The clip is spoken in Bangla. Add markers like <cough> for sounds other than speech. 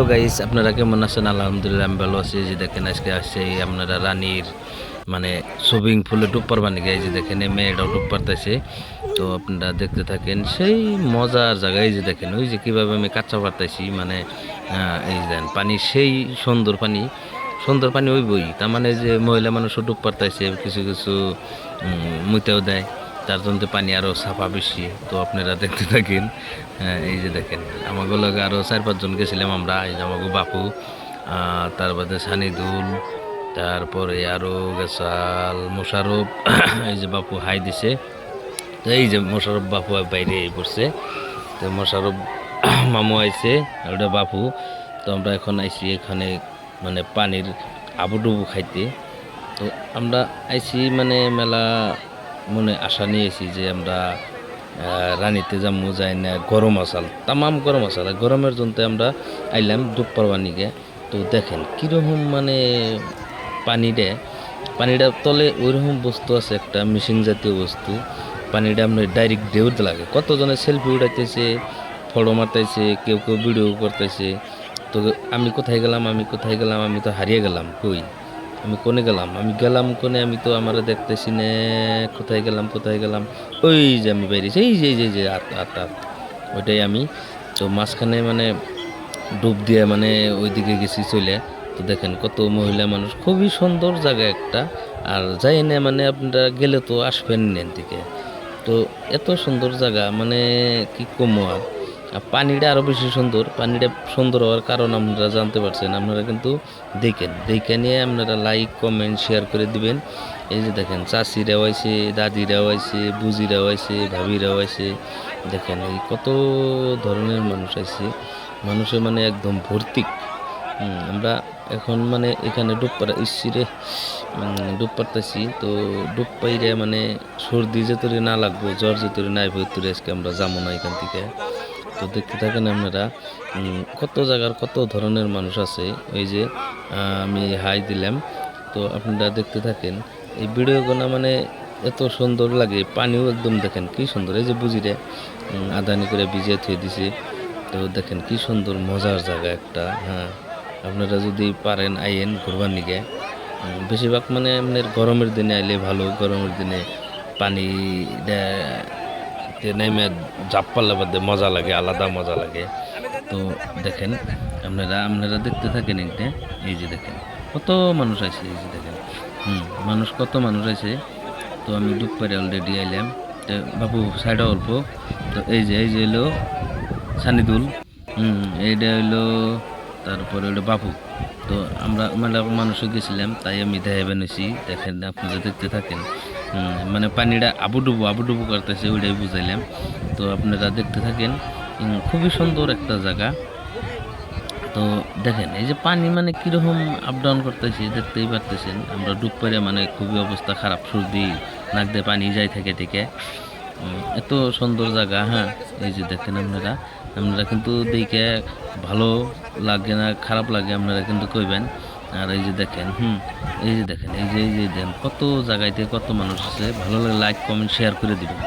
হ্যালো গাইস আপনারা কেমন আছেন? আলহামদুলিল্লাহ আমি ভালো আছি। যে দেখেন আজকে আসছে আপনারা রানীর মানে সুইমিং পুলে ডুব পারবানি গাই যে দেখেন এই মেয়েটাও ডুব পারতেছে। তো আপনারা দেখতে থাকেন সেই মজার জায়গায়। যে দেখেন ওই যে কীভাবে আমি কাঁচা পারতেছি মানে এই যে পানি সেই সুন্দর পানি সুন্দর পানি ওই বই তার মানে যে মহিলা মানুষও ডুব পারতেছে কিছু কিছু উম, মুইতেও দেয়। তার জন্য পানি আরও সাফা বেশি তো আপনারা দেখতে থাকেন। হ্যাঁ, এই যে দেখেন আমাকে লগে আরও চার পাঁচজন গেছিলাম আমরা এই যে আমাকে বাপু তার বাদে সানিদুল তারপরে আরও গেছাল মোশারফ <coughs> এই যে বাপু হাই দিছে। তো এই যে মোশারফ বাপু বাইরে এই পড়ছে তো মোশারফ <coughs> মামু আইছে ওটা বাপু। তো আমরা এখন আইছি এখানে মানে পানির আবুডুবু খাইতে। তো আমরা আইছি মানে মেলা মনে আশা নিয়েছি যে আমরা রানীতে যাব যাই না, গরম আসাল, তামাম গরম আসাল। গরমের জন্য আমরা আইলাম দুপারবানিকে তো দেখেন, কীরকম মানে পানিটা পানিটা তলে ওইরকম বস্তু আছে একটা মেশিন জাতীয় বস্তু। পানিটা আপনার ডাইরেক্ট ঢেউতে লাগে। কতজনে সেলফি উঠাইতেছে ফটো মারতেছে, কেউ কেউ ভিডিও করতেছে। তো আমি কোথায় গেলাম, আমি কোথায় গেলাম, আমি তো হারিয়ে গেলাম, কই? আমি কোনে গেলাম? আমি গেলাম কোনে? আমি তো আমার দেখতেছি না, কোথায় গেলাম কোথায় গেলাম? ওই যে আমি বেরিয়েছি, এই যে এই যে যে আট আট আট ওইটাই আমি। তো মাঝখানে মানে ডুব দিয়ে মানে ওইদিকে গেছি চলে তো দেখেন কত মহিলা মানুষ, খুবই সুন্দর জায়গা একটা। আর যাই না মানে আপনারা গেলে তো আসবেন নেন থেকে তো এত সুন্দর জায়গা মানে কি কমো আর আর? পানিটা আরও বেশি সুন্দর। পানিটা সুন্দর হওয়ার কারণ আপনারা জানতে পারছেন আপনারা কিন্তু দেখেন। দেখে নিয়ে আপনারা লাইক কমেন্ট শেয়ার করে দিবেন। এই যে দেখেন, চাষিরাও আইছে, দাদিরাও আইছে, বুজিরাও আইছে, ভাবিরাও আইছে। দেখেন এই কত ধরনের মানুষ আইছে। মানুষে মানে একদম ভর্তি। আমরা এখন মানে এখানে ডুব পাড়া ইসিরে ডুব পারতেছি তো ডুব পাইরে মানে সর্দি যেতরে না লাগবো, জ্বর যেতরে নাই ভেতরে আজকে আমরা যাব না এখান থেকে। তো দেখতে থাকেন আপনারা কত জায়গার কত ধরনের মানুষ আছে, ওই যে আমি হাই দিলাম। তো আপনারা দেখতে থাকেন, এই ভিডিওগুলো মানে এত সুন্দর লাগে, পানিও একদম দেখেন কি সুন্দর, এই যে বুঝিরে আদানি করে ভিজিয়ে থুয়ে দিছে। তো দেখেন কি সুন্দর, মজার জায়গা একটা হ্যাঁ। আপনারা যদি পারেন, আইয়েন ঘুরবার নিগে। বেশিরভাগ মানে আপনার গরমের দিনে আইলে ভালো, গরমের দিনে পানি নেমে জাপ পারলে বাদে মজা লাগে, আলাদা মজা লাগে। তো দেখেন, আপনারা আপনারা দেখতে থাকেন এটা, এই যে দেখেন, কত মানুষ আছে, এই যে দেখেন। হুম, মানুষ, কত মানুষ আছে। তো আমি ডুব পারে অলরেডি আইলাম। তো বাবু সাইডে অল্প। তো এই যে এই যে হলো সানিদুল। হুম, এইটা হইল তারপরে হইল বাবু তো আমরা মেলা মানুষও গেছিলাম, তাই আমি দেখেন, আপনারা দেখতে থাকেন। মানে পানিটা আবুডুবু আবুডুবু করতেছে, ওইটাই বুঝাইলাম। তো আপনারা দেখতে থাকেন খুবই সুন্দর একটা জায়গা। তো দেখেন, এই যে পানি মানে কীরকম ডাউন করতেছি, দেখতেই পারতেছেন। আমরা ডুব পেরে মানে খুবই অবস্থা খারাপ, সর্দি, নাক দিয়ে পানি যাই থেকে থেকে এত সুন্দর জায়গা হ্যাঁ এই যে দেখেন আপনারা। আপনারা কিন্তু দেখে ভালো লাগে না, খারাপ লাগে, আপনারা কিন্তু কইবেন। আর এই যে দেখেন, হুম, এই যে দেখেন, এই যে এই যে দেন, কত জায়গাতে কত মানুষ আছে ভালো লাগে লাইক কমেন্ট শেয়ার করে দিবেন।